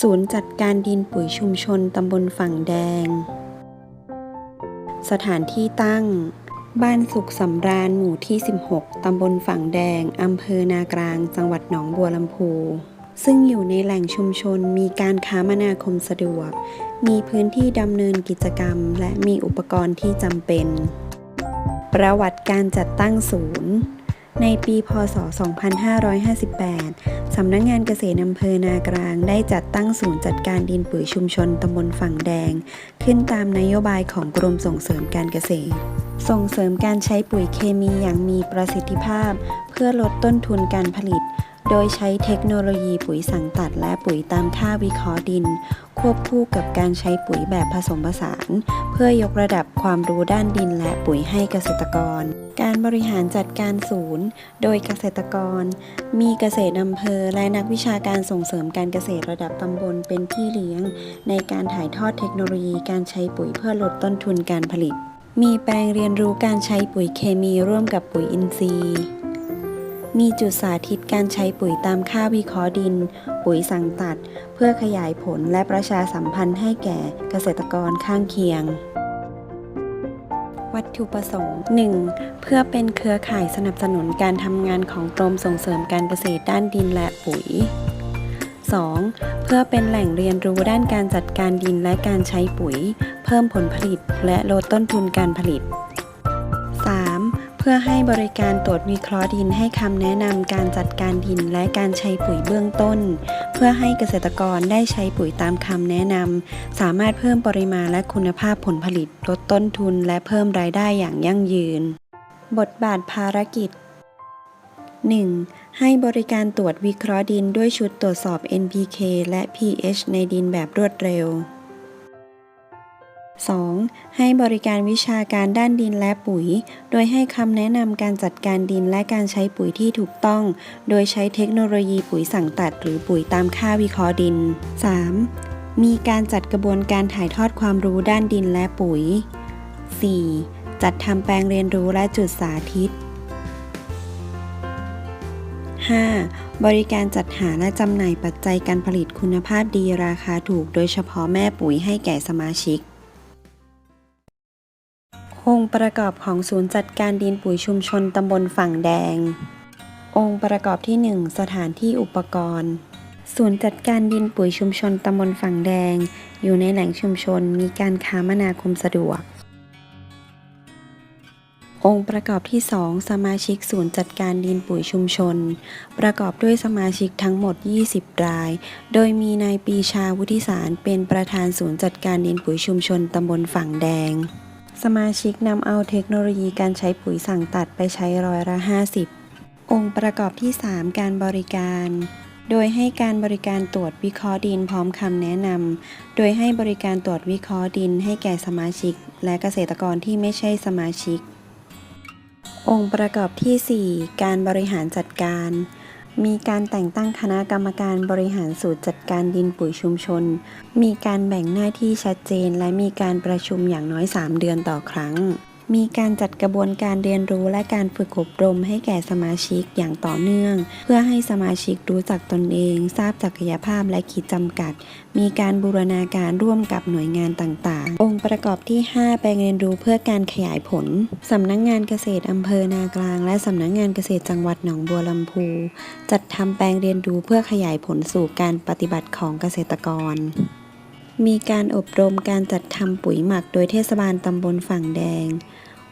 ศูนย์จัดการดินปุ๋ยชุมชนตำบลฝั่งแดง สถานที่ตั้ง บ้านสุขสำราญหมู่ที่ 16 ตำบลฝั่งแดง อำเภอนากลาง จังหวัดหนองบัวลำพู ซึ่งอยู่ในแหล่งชุมชนมีการค้ามนาคมสะดวก มีพื้นที่ดำเนินกิจกรรม และมีอุปกรณ์ที่จำเป็น ประวัติการจัดตั้งศูนย์ ในปีพศ 2558 สำนักงานเกษตรอำเภอนากลางได้จัดตั้งศูนย์จัดการดินปุ๋ยชุมชนตำบลฝั่งแดง ขึ้นตามนโยบายของกรมส่งเสริมการเกษตร ส่งเสริมการใช้ปุ๋ยเคมีอย่างมีประสิทธิภาพ เพื่อลดต้นทุนการผลิต โดยใช้เทคโนโลยีปุ๋ยสังตัดและปุ๋ยตามค่าวิเคราะห์ดิน ควบคู่กับการใช้ปุ๋ยแบบผสมผสาน เพื่อยกระดับความรู้ด้านดินและปุ๋ยให้เกษตรกร การบริหารจัดการศูนย์ โดยเกษตรกร มีเกษตรอำเภอและนักวิชาการส่งเสริมการเกษตรระดับตำบลเป็นพี่เลี้ยง ในการถ่ายทอดเทคโนโลยีการใช้ปุ๋ยเพื่อลดต้นทุนการผลิต มีแปลงเรียนรู้การใช้ปุ๋ยเคมีร่วมกับปุ๋ยอินทรีย์ มีจุดสาธิตการใช้ปุ๋ยตามค่าวิเคราะห์ดิน ปุ๋ยสั่งตัด เพื่อขยายผลและประชาสัมพันธ์ให้แก่เกษตรกรข้างเคียง วัตถุประสงค์ 1. เพื่อเป็นเครือข่ายสนับสนุนการทำงานของกรมส่งเสริมการเกษตรด้านดินและปุ๋ย 2. เพื่อเป็นแหล่งเรียนรู้ด้านการจัดการดินและการใช้ปุ๋ย เพิ่มผลผลิต และลดต้นทุนการผลิต เพื่อให้บริการตรวจวิเคราะห์ดินให้คำแนะนำการจัดการดินและการใช้ปุ๋ยเบื้องต้น เพื่อให้เกษตรกรได้ใช้ปุ๋ยตามคำแนะนำสามารถเพิ่มปริมาณและคุณภาพผลผลิตลดต้นทุนและเพิ่มรายได้อย่างยั่งยืน บทบาทภารกิจ 1. ให้บริการตรวจวิเคราะห์ดินด้วยชุดตรวจสอบ NPK และ pH ในดินแบบรวดเร็ว 2. ให้บริการวิชาการด้านดินและปุ๋ย โดยให้คำแนะนำการจัดการดินและการใช้ปุ๋ยที่ถูกต้อง โดยใช้เทคโนโลยีปุ๋ยสั่งตัด หรือปุ๋ยตามค่าวิเคราะห์ดิน 3. มีการจัดกระบวนการถ่ายทอดความรู้ด้านดินและปุ๋ย 4. จัดทำแปลงเรียนรู้และจุดสาธิต 5. บริการจัดหาและจำหน่ายปัจจัยการผลิตคุณภาพดีราคาถูก โดยเฉพาะแม่ปุ๋ยให้แก่สมาชิก องค์ประกอบของศูนย์จัดการดินปุ๋ยชุมชนตำบลฝั่งแดง องค์ประกอบที่ 1 สถานที่อุปกรณ์ ศูนย์จัดการดินปุ๋ยชุมชนตำบลฝั่งแดง อยู่ในแหล่งชุมชนมีการค้ามนาคมสะดวก องค์ประกอบที่ 2 สมาชิกศูนย์จัดการดินปุ๋ยชุมชน ประกอบด้วยสมาชิกทั้งหมด 20 ราย โดยมีนายปีชาวุฒิสารเป็นประธานศูนย์จัดการดินปุ๋ยชุมชนตำบลฝั่งแดง สมาชิกนำเอาเทคโนโลยีการใช้ปุ๋ยสั่งตัดไปใช้ร้อยละ 50 องค์ประกอบที่ 3 การบริการ โดยให้การบริการตรวจวิเคราะห์ดินพร้อมคำแนะนำ โดยให้บริการตรวจวิเคราะห์ดินให้แก่สมาชิก และเกษตรกรที่ไม่ใช่สมาชิก องค์ประกอบที่ 4 การบริหารจัดการ มีการแต่งตั้งคณะกรรมการบริหารสูตรจัดการดินปุ๋ยชุมชน มีการแบ่งหน้าที่ชัดเจน และมีการประชุมอย่างน้อย 3 เดือนต่อครั้ง มีการจัดกระบวนการเรียนรู้และการฝึกอบรมให้แก่สมาชิกอย่างต่อเนื่อง เพื่อให้สมาชิกรู้จักตนเอง ทราบศักยภาพและขีดจำกัด มีการบูรณาการร่วมกับหน่วยงานต่างๆ องค์ประกอบที่5แปลงเรียนรู้เพื่อการขยายผลสำนักงงานเกษตรอำเภอนากลาง และสำนักงงานเกษตรจังหวัดหนองบัวลำพู จัดทำแปลงเรียนรู้เพื่อขยายผลสู่การปฏิบัติของเกษตรกรมีการอบรมการจัดทำปุ๋ยหมักโดยเทศบาลตำบลฝั่งแดง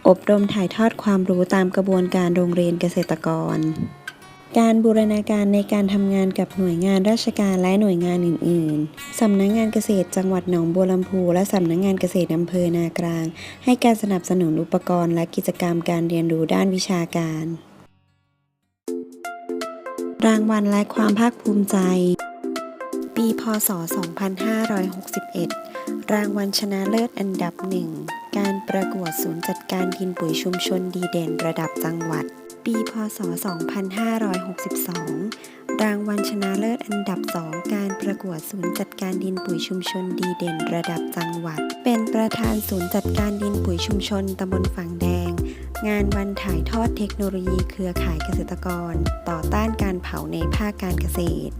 อบรมถ่ายทอดความรู้ตามกระบวนการโรงเรียนเกษตรกร การบูรณาการในการทำงานกับหน่วยงานราชการและหน่วยงานอื่น ๆ สำนักงงานเกษตรจังหวัดหนองบัวลำพู และสำนักงงานเกษตรอำเภอนากลาง ให้การสนับสนุนอุปกรณ์และกิจกรรมการเรียนรู้ด้านวิชาการ รางวัลและความภาคภูมิใจ ปี พศ 2561 รางวัลชนะเลิศอันดับหนึ่ง การประกวดศูนย์จัดการดินปุ๋ยชุมชนดีเด่นระดับจังหวัด ปี พศ 2562 รางวัลชนะเลิศอันดับ2การประกวดศูนย์จัดการดินปุ๋ยชุมชนดีเด่นระดับจังหวัด เป็นประธานศูนย์จัดการดินปุ๋ยชุมชนตำบลฝั่งแดง งานวันถ่ายทอดเทคโนโลยีเครือข่ายเกษตรกร ต่อต้านการเผาในภาคการเกษตร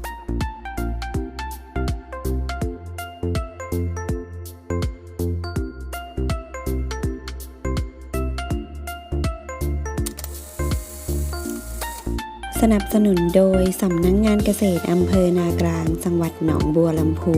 สนับสนุนโดยสำนักงงานเกษตรอำเภอนากลาง จังหวัดหนองบัวลำพู